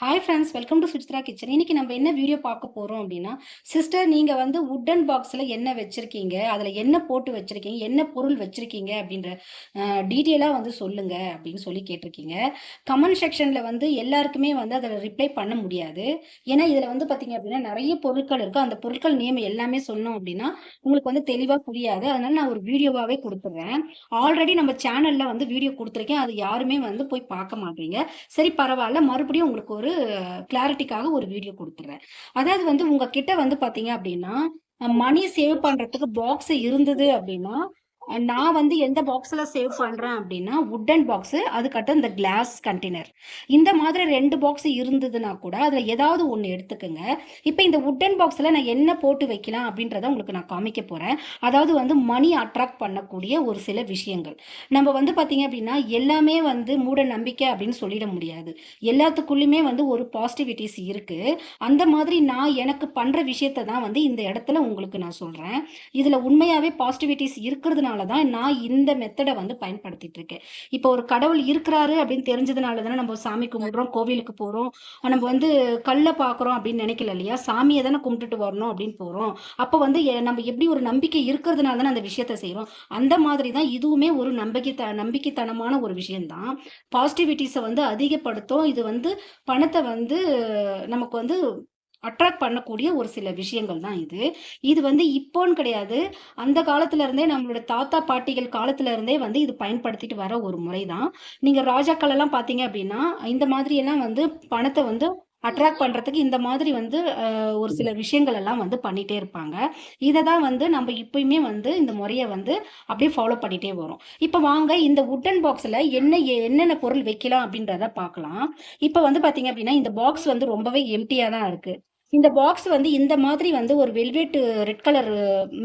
Hi friends welcome to Suchitra kitchen இன்னைக்கு நம்ம என்ன வீடியோ பார்க்க போகிறோம் அப்படின்னா சிஸ்டர் நீங்கள் வந்து வுட்டன் பாக்ஸில் என்ன வச்சுருக்கீங்க அதில் என்ன போட்டு வச்சிருக்கீங்க என்ன பொருள் வச்சுருக்கீங்க அப்படின்ற டீட்டெயிலாக வந்து சொல்லுங்க அப்படின்னு சொல்லி கேட்டிருக்கீங்க. கமெண்ட் செக்ஷனில் வந்து எல்லாருக்குமே வந்து அதில் ரிப்ளை பண்ண முடியாது. ஏன்னா இதில் வந்து பார்த்தீங்க அப்படின்னா நிறைய பொருட்கள் இருக்கும் அந்த பொருட்கள் நேம் எல்லாமே சொன்னோம் அப்படின்னா உங்களுக்கு வந்து தெளிவாக புரியாது. அதனால் நான் ஒரு வீடியோவாகவே கொடுத்துட்றேன் ஆல்ரெடி நம்ம சேனலில் வந்து வீடியோ கொடுத்துருக்கேன். அது யாருமே வந்து போய் பார்க்க மாட்டீங்க. சரி பரவாயில்ல. மறுபடியும் உங்களுக்கு ஒரு கிளாரிட்டிக்காக ஒரு வீடியோ கொடுத்துறேன். அதாவது வந்து உங்ககிட்ட வந்து பாத்தீங்க அப்படின்னா மணி சேவ் பண்றதுக்கு பாக்ஸ் இருந்தது அப்படின்னா நான் வந்து எந்த பாக்ஸில் சேவ் பண்ணுறேன் அப்படின்னா உட்டன் பாக்ஸு அதுக்கட்ட இந்த கிளாஸ் கண்டெய்னர் இந்த மாதிரி ரெண்டு பாக்ஸ் இருந்ததுன்னா கூட அதில் ஏதாவது ஒன்று எடுத்துக்கோங்க. இப்போ இந்த வுட்டன் பாக்ஸில் நான் என்ன போட்டு வைக்கலாம் அப்படின்றத உங்களுக்கு நான் காமிக்க போகிறேன் அதாவது வந்து மணி அட்ராக்ட் பண்ணக்கூடிய ஒரு சில விஷயங்கள். நம்ம வந்து பார்த்திங்க அப்படின்னா எல்லாமே வந்து மூட நம்பிக்கை அப்படின்னு சொல்லிட முடியாது. எல்லாத்துக்குள்ளேயுமே வந்து ஒரு பாசிட்டிவிட்டிஸ் இருக்குது அந்த மாதிரி நான் எனக்கு பண்ணுற விஷயத்தை தான் வந்து இந்த இடத்துல உங்களுக்கு நான் சொல்கிறேன் இதில் உண்மையாகவே பாசிட்டிவிட்டிஸ் இருக்கிறதுனால தான் நான் இந்த மெத்தடை வந்து பயன்படுத்திட்டு இருக்கேன் இப்போ ஒரு கடவுள் இருக்கிறாரு அப்படின்னு தெரிஞ்சதுனால தானே நம்ம சாமி கும்பிடுறோம் கோவிலுக்கு போகிறோம் நம்ம வந்து கல்லை பார்க்குறோம் அப்படின்னு நினைக்கல இல்லையா? சாமியை தானே கும்பிட்டுட்டு வரணும் அப்படின்னு போகிறோம் அப்போ வந்து எ- நம்ம எப்படி ஒரு நம்பிக்கை இருக்கிறதுனால தானே அந்த விஷயத்த செய்கிறோம் அந்த மாதிரி தான் இதுவுமே ஒரு நம்பிக்கை த நம்பிக்கைத்தனமான ஒரு விஷயம்தான். பாசிட்டிவிட்டிஸை வந்து அதிகப்படுத்தும். இது வந்து பணத்தை வந்து நமக்கு வந்து அட்ராக்ட் பண்ணக்கூடிய ஒரு சில விஷயங்கள் தான் இது. இது வந்து இப்போன்னு கிடையாது. அந்த காலத்துல இருந்தே நம்மளோட தாத்தா பாட்டிகள் காலத்துல இருந்தே வந்து இது பயன்படுத்திட்டு வர ஒரு முறை தான் நீங்க ராஜாக்கள் எல்லாம் பாத்தீங்க அப்படின்னா இந்த மாதிரி எல்லாம் வந்து பணத்தை வந்து அட்ராக்ட் பண்றதுக்கு இந்த மாதிரி வந்து ஒரு சில விஷயங்கள் எல்லாம் வந்து பண்ணிட்டே இருப்பாங்க. இதை தான் வந்து நம்ம இப்பயுமே வந்து இந்த முறையை வந்து அப்படியே ஃபாலோ பண்ணிட்டே வரோம். இப்போ வாங்க இந்த வுட்டன் பாக்ஸில் என்ன என்னென்ன பொருள் வைக்கலாம் அப்படின்றத பார்க்கலாம். இப்போ வந்து பார்த்தீங்க அப்படின்னா இந்த பாக்ஸ் வந்து ரொம்பவே எம்டியாக தான் இருக்குது இந்த பாக்ஸ் வந்து இந்த மாதிரி வந்து ஒரு வெல்வெட் ரெட் கலர்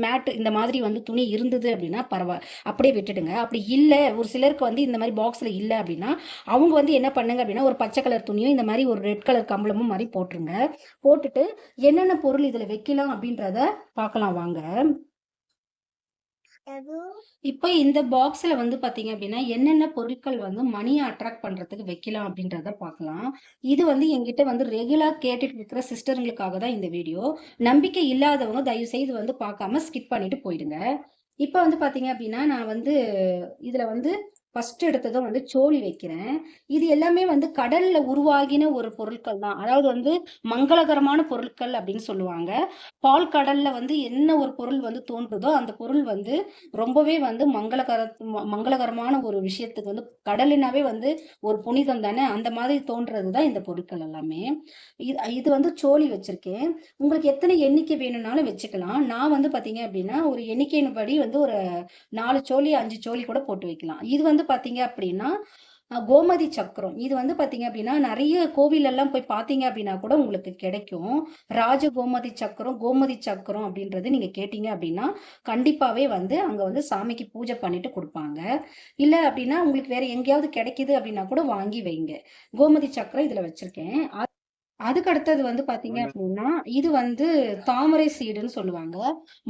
மேட் இந்த மாதிரி வந்து துணி இருந்தது அப்படின்னா பரவாயில்ல. அப்படியே விட்டுடுங்க. அப்படி இல்லை ஒரு சிலருக்கு வந்து இந்த மாதிரி பாக்ஸில் இல்லை அப்படின்னா அவங்க வந்து என்ன பண்ணுங்க அப்படின்னா ஒரு பச்சை கலர் துணியும் இந்த மாதிரி ஒரு ரெட் கலர் கம்பளமும் மாதிரி போட்டுருங்க. போட்டுட்டு என்னென்ன பொருள் இதில் வைக்கலாம் அப்படின்றத பார்க்கலாம் வாங்க. இப்போ இந்த பாக்ஸ்ல வந்து பாத்தீங்க அப்படின்னா என்னென்ன பொருட்கள் வந்து மணியை அட்ராக்ட் பண்றதுக்கு வைக்கலாம் அப்படின்றத பார்க்கலாம் இது வந்து என்கிட்ட வந்து ரெகுலர் கேட்டுட்டு இருக்கிற சிஸ்டருங்களுக்காக தான் இந்த வீடியோ நம்பிக்கை இல்லாதவங்க தயவு செய்து வந்து பார்க்காம ஸ்கிப் பண்ணிட்டு போயிடுங்க. இப்போ வந்து பாத்தீங்க அப்படின்னா நான் வந்து இதுல வந்து ஃபர்ஸ்ட் எடுத்ததும் வந்து சோழி வைக்கிறேன். இது எல்லாமே வந்து கடல்ல உருவாகின ஒரு பொருட்கள் தான். அதாவது வந்து மங்களகரமான பொருட்கள் அப்படின்னு சொல்லுவாங்க. பால் கடல்ல வந்து என்ன ஒரு பொருள் வந்து தோன்றுதோ அந்த பொருள் வந்து ரொம்பவே வந்து மங்களகர ம- மங்களகரமான ஒரு விஷயத்துக்கு வந்து கடலினாவே வந்து ஒரு புனிதம் தானே? அந்த மாதிரி தோன்றது தான் இந்த பொருட்கள் எல்லாமே. இது இது வந்து சோழி வச்சிருக்கேன். உங்களுக்கு எத்தனை எண்ணிக்கை வேணும்னாலும் வச்சுக்கலாம். நான் வந்து பாத்தீங்க அப்படின்னா ஒரு எண்ணிக்கையின் படி வந்து ஒரு நாலு சோழி அஞ்சு சோழி கூட போட்டு வைக்கலாம். இது வந்து பார்த்தீங்க அப்படின்னா கோமதி சக்கரம். இது வந்து பார்த்தீங்க அப்படின்னா நிறைய கோவில் எல்லாம் போய் பார்த்தீங்க அப்படின்னா கூட உங்களுக்கு கிடைக்கும். ராஜ கோமதி சக்கரம் கோமதி சக்கரம் அப்படின்றது நீங்க கேட்டீங்க அப்படின்னா கண்டிப்பாவே வந்து அங்க வந்து சாமிக்கு பூஜை பண்ணிட்டு கொடுப்பாங்க. இல்ல அப்படின்னா உங்களுக்கு வேற எங்கேயாவது கிடைக்குது அப்படின்னா கூட வாங்கி வைங்க. கோமதி சக்கரம் இதுல வச்சிருக்கேன். அதுக்கு அடுத்தது வந்து பாத்தீங்க அப்படின்னா இது வந்து தாமரை சீடுன்னு சொல்லுவாங்க.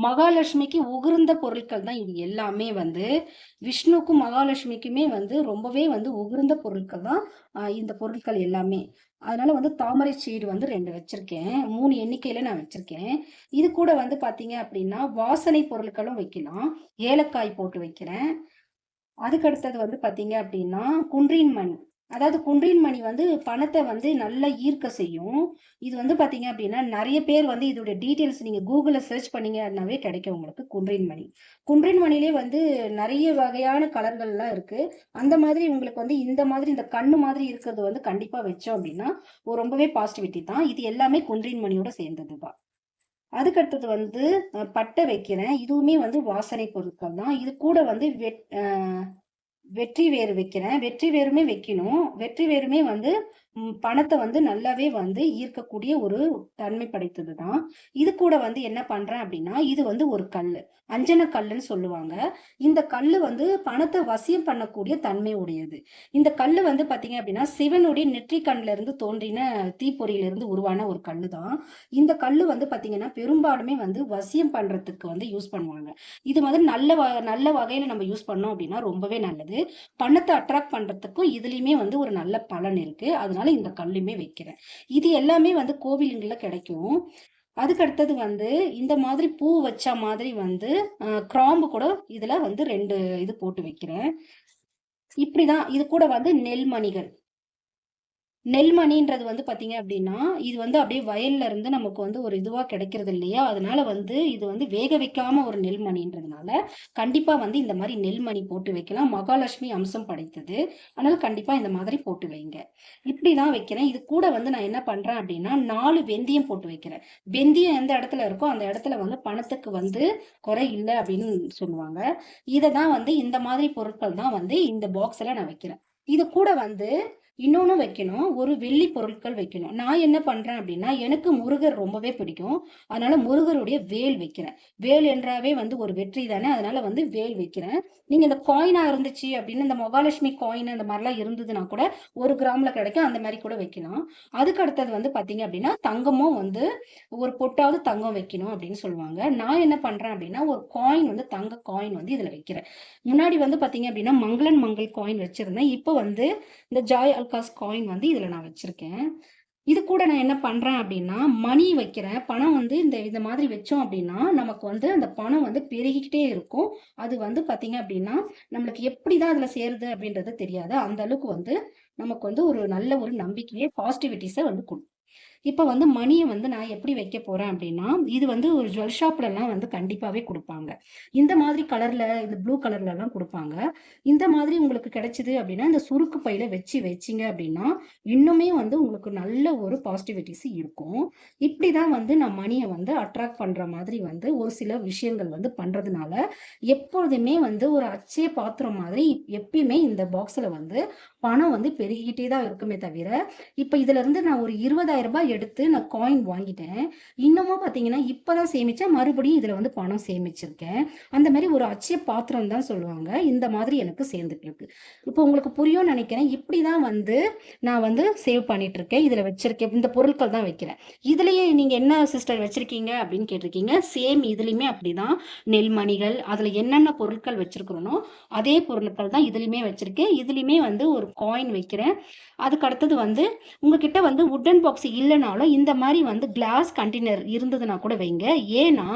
மகாலட்சுமிக்கு உகிர்ந்த பொருட்கள் தான் இது எல்லாமே வந்து. விஷ்ணுக்கும் மகாலட்சுமிக்குமே வந்து ரொம்பவே வந்து உகிர்ந்த பொருட்கள் தான் இந்த பொருட்கள் எல்லாமே. அதனால வந்து தாமரை சீடு வந்து ரெண்டு வச்சிருக்கேன். மூணு எண்ணிக்கையில நான் வச்சிருக்கேன். இது கூட வந்து பாத்தீங்க அப்படின்னா வாசனை பொருட்களும் வைக்கலாம். ஏலக்காய் போட்டு வைக்கிறேன். அதுக்கு அடுத்தது வந்து பாத்தீங்க அப்படின்னா குன்றின் மணி. அதாவது குன்றின் மணி வந்து பணத்தை வந்து நல்லா ஈர்க்க செய்யும். இது வந்து பாத்தீங்க அப்படின்னா நிறைய பேர் வந்து இதோட டீட்டெயில்ஸ் நீங்க கூகுள்ல சர்ச் பண்ணீங்கன்னாவே கிடைக்கும் உங்களுக்கு குன்றின் மணி. குன்றின் மணிலே வந்து நிறைய வகையான கலர்கள்லாம் இருக்கு. அந்த மாதிரி உங்களுக்கு வந்து இந்த மாதிரி இந்த கண்ணு மாதிரி இருக்கிறது வந்து கண்டிப்பா வச்சோம் அப்படின்னா ஒரு ரொம்பவே பாசிட்டிவிட்டி தான். இது எல்லாமே குன்றின் மணியோட சேர்ந்தது தான் அதுக்கடுத்தது வந்து பட்டை வைக்கிறேன். இதுவுமே வந்து வாசனை பொருட்கள் தான். இது கூட வந்து வெட் வெற்றி வேறு வைக்கிறேன். வெற்றி வேறுமே வைக்கணும். வெற்றி வேறுமே வந்து பணத்தை வந்து நல்லாவே வந்து ஈர்க்கக்கூடிய ஒரு தன்மை படைத்தது தான் இது கூட வந்து என்ன பண்றேன் அப்படின்னா இது வந்து ஒரு கல் அஞ்சன கல்லுன்னு சொல்லுவாங்க. இந்த கல் வந்து பணத்தை வசியம் பண்ணக்கூடிய தன்மை உடையது. இந்த கல் வந்து பாத்தீங்க அப்படின்னா சிவனுடைய நெற்றி கண்ல இருந்து தோன்றின தீப்பொறியிலிருந்து உருவான ஒரு கல் தான் இந்த கல் வந்து பாத்தீங்கன்னா பெரும்பாலுமே வந்து வசியம் பண்றதுக்கு வந்து யூஸ் பண்ணுவாங்க. இது மாதிரி நல்ல வ- நல்ல வகையில நம்ம யூஸ் பண்ணோம் அப்படின்னா ரொம்பவே நல்லது. பணத்தை அட்ராக்ட் பண்றதுக்கும் இதுலயுமே வந்து ஒரு நல்ல பலன் இருக்கு. அதனால அதனால இந்த கல்லுமே வைக்கிறேன். இது எல்லாமே வந்து கோவிலுங்களில் கிடைக்கும். அதுக்கு அடுத்தது வந்து இந்த மாதிரி பூ வச்ச மாதிரி வந்து கிராம்பு கூட இதுல வந்து ரெண்டு இது போட்டு வைக்கிறேன். இப்படிதான் இது கூட வந்து நெல்மணிகள். நெல்மணின்றது வந்து பார்த்தீங்க அப்படின்னா இது வந்து அப்படியே வயல்ல இருந்து நமக்கு வந்து ஒரு இதுவா கிடைக்கிறது இல்லையா? அதனால வந்து இது வந்து வேக வைக்காம ஒரு நெல்மணின்றதுனால கண்டிப்பா வந்து இந்த மாதிரி நெல்மணி போட்டு வைக்கலாம். மகாலட்சுமி அம்சம் படைத்தது. அதனால கண்டிப்பா இந்த மாதிரி போட்டு வைங்க. இப்படிதான் வைக்கிறேன். இது கூட வந்து நான் என்ன பண்றேன் அப்படின்னா நாலு வெந்தயம் போட்டு வைக்கிறேன். வெந்தயம் எந்த இடத்துல இருக்கோ அந்த இடத்துல வந்து பணத்துக்கு வந்து குறை இல்லை அப்படின்னு சொல்லுவாங்க. இதை தான் வந்து இந்த மாதிரி பொருட்கள் தான் வந்து இந்த பாக்ஸ்ல நான் வைக்கிறேன். இது கூட வந்து இன்னொன்று வைக்கணும். ஒரு வெள்ளி பொருட்கள் வைக்கணும். நான் என்ன பண்ணுறேன் அப்படின்னா எனக்கு முருகர் ரொம்பவே பிடிக்கும். அதனால முருகருடைய வேல் வைக்கிறேன். வேல் என்றாவே வந்து ஒரு வெற்றி தானே. அதனால வந்து வேல் வைக்கிறேன். நீங்கள் இந்த காயினாக இருந்துச்சு அப்படின்னு இந்த மகாலட்சுமி காயின் அந்த மாதிரிலாம் இருந்ததுன்னா கூட ஒரு கிராமில் கிடைக்கும். அந்த மாதிரி கூட வைக்கலாம். அதுக்கு அடுத்தது வந்து பார்த்தீங்க அப்படின்னா தங்கமும் வந்து ஒரு பொட்டாவது தங்கம் வைக்கணும் அப்படின்னு சொல்லுவாங்க. நான் என்ன பண்ணுறேன் அப்படின்னா ஒரு காயின் வந்து தங்க காயின் வந்து இதில் வைக்கிறேன். முன்னாடி வந்து பார்த்தீங்க அப்படின்னா மங்களன் மங்கள் காயின் வச்சுருந்தேன். இப்போ வந்து இந்த ஜாய் காஸ் காயின் வந்து இதுல நான் வச்சிருக்கேன். இது கூட நான் என்ன பண்றேன் அப்படின்னா மணி வைக்கிறேன் பணம் வந்து இந்த இந்த மாதிரி வச்சோம் அப்படின்னா நமக்கு வந்து அந்த பணம் வந்து பெருகிக்கிட்டே இருக்கும். அது வந்து பாத்தீங்க அப்படின்னா நம்மளுக்கு எப்படிதான் அதுல சேருது அப்படின்றது தெரியாது. அந்த அளவுக்கு வந்து நமக்கு வந்து ஒரு நல்ல ஒரு நம்பிக்கையை பாசிட்டிவிட்டிஸை வந்து கொடுக்கும் இப்போ வந்து மணியை வந்து நான் எப்படி வைக்க போறேன் அப்படின்னா இது வந்து ஒரு ஜுவல் ஷாப்லலாம் வந்து கண்டிப்பாகவே கொடுப்பாங்க. இந்த மாதிரி கலர்ல இந்த ப்ளூ கலர்லலாம் கொடுப்பாங்க. இந்த மாதிரி உங்களுக்கு கிடைச்சிது அப்படின்னா இந்த சுருக்கு பையில வச்சு வச்சீங்க அப்படின்னா இன்னுமே வந்து உங்களுக்கு நல்ல ஒரு பாசிட்டிவிட்டிஸ் இருக்கும். இப்படி தான் வந்து நான் மணியை வந்து அட்ராக்ட் பண்ற மாதிரி வந்து ஒரு சில விஷயங்கள் வந்து பண்றதுனால எப்பொழுதுமே வந்து ஒரு அச்சய பாத்திரம் மாதிரி எப்பயுமே இந்த பாக்ஸ்ல வந்து பணம் வந்து பெருகிக்கிட்டே தான் இருக்குமே தவிர இப்போ இதுல இருந்து நான் ஒரு இருபதாயிரம் ரூபாய் எடுத்து நான் காயின் வாங்கிட்டேன். இன்னமும் பார்த்தீங்கன்னா இப்போ தான் சேமித்தேன் மறுபடியும் இதில் வந்து பணம் சேமிச்சிருக்கேன். அந்த மாதிரி ஒரு அச்சய பாத்திரம் தான் சொல்லுவாங்க. இந்த மாதிரி எனக்கு சேர்ந்துட்டு இருக்கு. இப்போ உங்களுக்கு புரியும் நினைக்கிறேன். இப்படி தான் வந்து நான் வந்து சேவ் பண்ணிட்டு இருக்கேன் இதில் வச்சிருக்கேன். இந்த பொருட்கள் தான் வைக்கிறேன். இதுலயே நீங்க என்ன சிஸ்டர் வச்சிருக்கீங்க அப்படின்னு கேட்டிருக்கீங்க. சேம் இதுலயுமே அப்படிதான். நெல்மணிகள் அதுல என்னென்ன பொருட்கள் வச்சிருக்கிறோனோ அதே பொருட்கள் தான் இதுலயுமே வச்சிருக்கேன். இதுலயுமே வந்து ஒரு காயின் வைக்கிறேன். அதுக்கு அடுத்தது வந்து உங்ககிட்ட வந்து உட்டன் பாக்ஸ் இல்லை இல்லைனாலும் இந்த மாதிரி வந்து கிளாஸ் கண்டெய்னர் இருந்ததுன்னா கூட வைங்க. ஏன்னா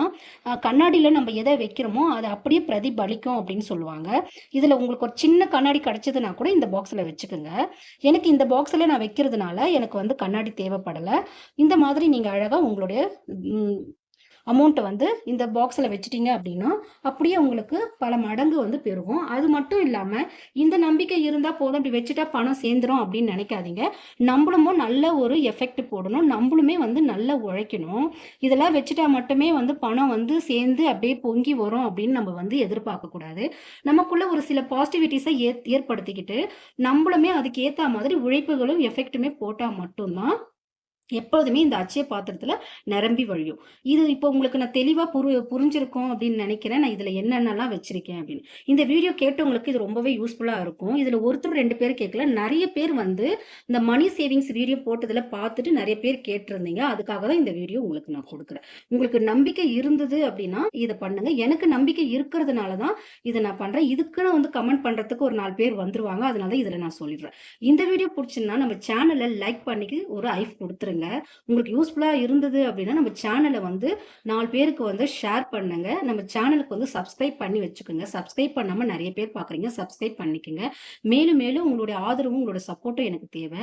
கண்ணாடியில் நம்ம எதை வைக்கிறோமோ அது அப்படியே பிரதிபலிக்கும் அப்படின்னு சொல்லுவாங்க. இதில் உங்களுக்கு ஒரு சின்ன கண்ணாடி கிடச்சதுன்னா கூட இந்த பாக்ஸில் வச்சுக்கோங்க. எனக்கு இந்த பாக்ஸில் நான் வைக்கிறதுனால எனக்கு வந்து கண்ணாடி தேவைப்படலை. இந்த மாதிரி நீங்கள் அழகாக உங்களுடைய அமௌண்ட்டை வந்து இந்த பாக்ஸில் வச்சிட்டீங்க அப்படின்னா அப்படியே உங்களுக்கு பல மடங்கு வந்து பெருகும். அது மட்டும் இல்லாமல் இந்த நம்பிக்கை இருந்தால் போதும். அப்படி வச்சுட்டா பணம் சேர்ந்துரும் அப்படின்னு நினைக்காதீங்க. நம்மளுமோ நல்ல ஒரு எஃபெக்ட் போடணும். நம்மளுமே வந்து நல்லா உழைக்கணும். இதெல்லாம் வச்சுட்டா மட்டுமே வந்து பணம் வந்து சேர்ந்து அப்படியே பொங்கி வரும் அப்படின்னு நம்ம வந்து எதிர்பார்க்கக்கூடாது நமக்குள்ள ஒரு சில பாசிட்டிவிட்டிஸை ஏ ஏற்படுத்திக்கிட்டு நம்மளுமே அதுக்கு ஏற்ற மாதிரி உழைப்புகளும் எஃபெக்ட்டுமே போட்டால் மட்டும்தான் எப்பொழுதுமே இந்த அச்சய பாத்திரத்துல நிரம்பி வழியும். இது இப்போ உங்களுக்கு நான் தெளிவா புரி புரிஞ்சிருக்கும் அப்படின்னு நினைக்கிறேன். நான் இதுல என்னென்னலாம் வச்சிருக்கேன் அப்படின்னு. இந்த வீடியோ கேட்டவங்களுக்கு இது ரொம்பவே யூஸ்ஃபுல்லா இருக்கும். இதுல ஒருத்தர் ரெண்டு பேர் கேட்கல. நிறைய பேர் வந்து இந்த மணி சேவிங்ஸ் வீடியோ போட்டதுல பார்த்துட்டு நிறைய பேர் கேட்டிருந்தீங்க. அதுக்காக தான் இந்த வீடியோ உங்களுக்கு நான் கொடுக்குறேன். உங்களுக்கு நம்பிக்கை இருந்தது அப்படின்னா இதை பண்ணுங்க. எனக்கு நம்பிக்கை இருக்கிறதுனால தான் இதை நான் பண்றேன். இதுக்குன்னு வந்து கமெண்ட் பண்றதுக்கு ஒரு நாலு பேர் வந்துருவாங்க. அதனால தான் இதுல நான் சொல்லிடுறேன். இந்த வீடியோ பிடிச்சிருந்தா நம்ம சேனலை லைக் பண்ணிக்கு ஒரு ஐஃப் கொடுத்துருங்க. உங்களுக்கு யூஸ்ஃபுல்லாக இருந்தது அப்படின்னா நம்ம சேனலை வந்து நாலு பேருக்கு வந்து ஷேர் பண்ணுங்க. நம்ம சேனலுக்கு வந்து சப்ஸ்கிரைப் பண்ணி வச்சுக்கோங்க. சப்ஸ்கிரைப் பண்ணாமல் நிறைய பேர் பார்க்குறீங்க சப்ஸ்கிரைப் பண்ணிக்கோங்க. மேலும் மேலும் உங்களுடைய ஆதரவும் உங்களோட சப்போர்ட்டும் எனக்கு தேவை.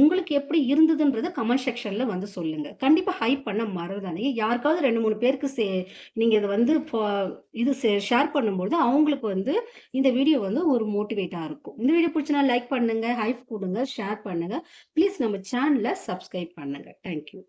உங்களுக்கு எப்படி இருந்ததுன்றதை கமெண்ட் செக்ஷனில் வந்து சொல்லுங்க. கண்டிப்பாக ஹைப் பண்ண மறந்துடாதீங்க. யாருக்காவது ரெண்டு மூணு பேருக்கு சே நீங்கள் இதை வந்து இது ஷேர் பண்ணும்போது அவங்களுக்கு வந்து இந்த வீடியோ வந்து ஒரு மோட்டிவேட்டாக இருக்கும். இந்த வீடியோ பிடிச்சினா லைக் பண்ணுங்க ஹைப் கொடுங்க ஷேர் பண்ணுங்க. ப்ளீஸ் நம்ம சேனலை சப்ஸ்கிரைப் பண்ணுங்க. தேங்க்யூ